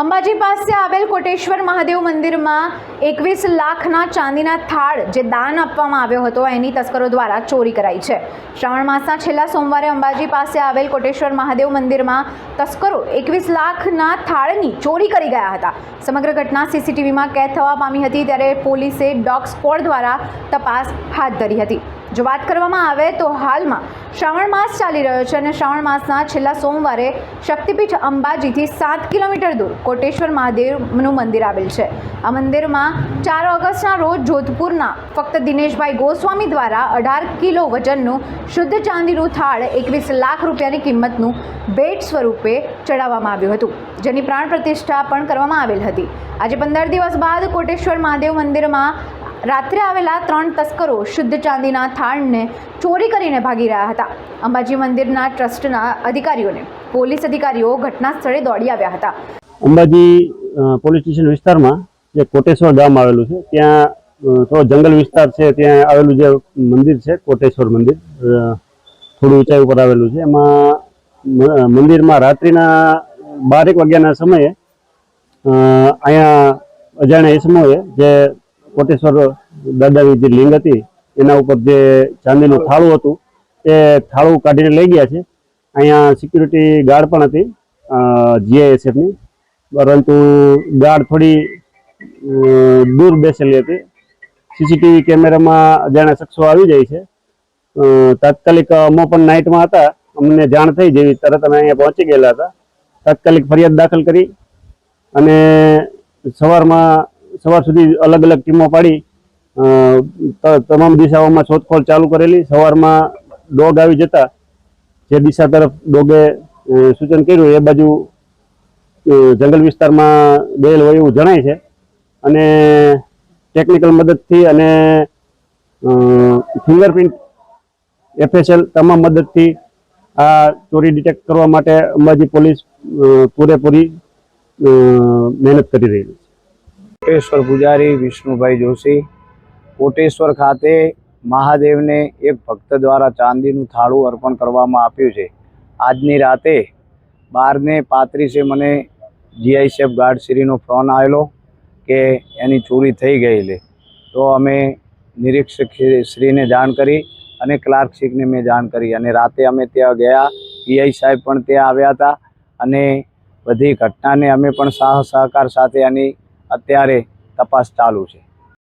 અંબાજી પાસે આવેલ કોટેશ્વર મહાદેવ મંદિરમાં એકવીસ લાખના ચાંદીના થાળ જે દાન આપવામાં આવ્યો હતો, એની તસ્કરો દ્વારા ચોરી કરાઈ છે. શ્રાવણ માસના છેલ્લા સોમવારે અંબાજી પાસે આવેલ કોટેશ્વર મહાદેવ મંદિરમાં તસ્કરો એકવીસ લાખના થાળની ચોરી કરી ગયા હતા. સમગ્ર ઘટના સીસીટીવીમાં કેદ થવા પામી હતી ત્યારે પોલીસે ડોગ સ્કોડ દ્વારા તપાસ હાથ ધરી હતી. જો વાત કરવામાં આવે તો હાલમાં શ્રાવણ માસ ચાલી રહ્યો છે અને શ્રાવણ માસના છેલ્લા સોમવારે શક્તિપીઠ અંબાજીથી સાત કિલોમીટર દૂર કોટેશ્વર મહાદેવનું મંદિર આવેલ છે. આ મંદિરમાં ચાર ઓગસ્ટના રોજ જોધપુરના ફક્ત દિનેશભાઈ ગોસ્વામી દ્વારા અઢાર કિલો વજનનું શુદ્ધ ચાંદીનું થાળ એકવીસ લાખ રૂપિયાની કિંમતનું ભેટ સ્વરૂપે ચડાવવામાં આવ્યું હતું. જેની પ્રાણ પ્રતિષ્ઠા પણ કરવામાં આવેલ હતી. આજે પંદર દિવસ બાદ કોટેશ્વર મહાદેવ મંદિરમાં રાત્રે આવેલા ત્રણ તસ્કરો શુદ્ધ ચાંદીના થાળને ચોરી કરીને ભાગી રહ્યા હતા. અંબાજી મંદિરના ટ્રસ્ટના અધિકારીઓને પોલીસ અધિકારીઓ ઘટના સ્થળે દોડી આવ્યા હતા. અંબાજી પોલીસ સ્ટેશન વિસ્તારમાં જે કોટેશ્વર ગામ આવેલું છે, ત્યાં થોડો જંગલ વિસ્તાર છે, ત્યાં આવેલું જે મંદિર છે, કોટેશ્વર મંદિર થોડું ઊંચાઈ ઉપર આવેલું છે. એમાં મંદિરમાં રાત્રિના બારેક વાગ્યાના સમયે અહીંયા અજાણ્યા ઇસમોએ જે કોટેશ્વર દાદાની જે લિંગ હતી, એના ઉપર જે ચાંદીનું થાળું હતું, એ થાળું કાઢીને લઈ ગયા છે. અહીંયા સિક્યુરિટી ગાર્ડ પણ હતી જીઆઈએસએફની પરંતુ ગાર્ડ થોડી દૂર બેસેલી હતી. સીસીટીવી કેમેરામાં અજાણ્યા શખ્સો આવી જાય છે. તાત્કાલિક અમો પણ નાઇટમાં હતા. અમને જાણ થઈ જેવી તરત અમે અહીંયા પહોંચી ગયેલા હતા. તાત્કાલિક ફરિયાદ દાખલ કરી અને સવારમાં, સવાર સુધી અલગ અલગ ટીમો પાડી તમામ દિશાઓમાં શોધખોળ ચાલુ કરેલી. સવારમાં ડોગ આવી જતા જે દિશા તરફ ડોગે સૂચન કર્યું, એ બાજુ જંગલ વિસ્તારમાં ગયેલ હોય એવું જણાય છે. અને ટેકનિકલ મદદથી અને ફિંગરપ્રિન્ટ, એફએસએલ તમામ મદદથી આ ચોરી ડિટેક્ટ કરવા માટે અંબાજી પોલીસ પૂરેપૂરી મહેનત કરી રહી છે. કોટેશ્વર પૂજારી, વિષ્ણુભાઈ જોશી. કોટેશ્વર ખાતે મહાદેવને એક ભક્ત દ્વારા ચાંદીનું થાળું અર્પણ કરવામાં આપ્યું છે. આજની રાતે બારને પાંત્રીસે મને જીઆઈસેફ ગાર્ડશ્રીનો ફોન આવેલો કે એની ચોરી થઈ ગયેલી તો અમે નિરીક્ષક શ્રીને જાણ કરી અને ક્લાર્ક શ્રીને મેં જાણ કરી અને રાતે અમે ત્યાં ગયા. પીઆઈ સાહેબ પણ ત્યાં આવ્યા હતા અને બધી ઘટનાને અમે પણ સાહ સહકાર સાથે એની અત્યારે તપાસ ચાલુ છે.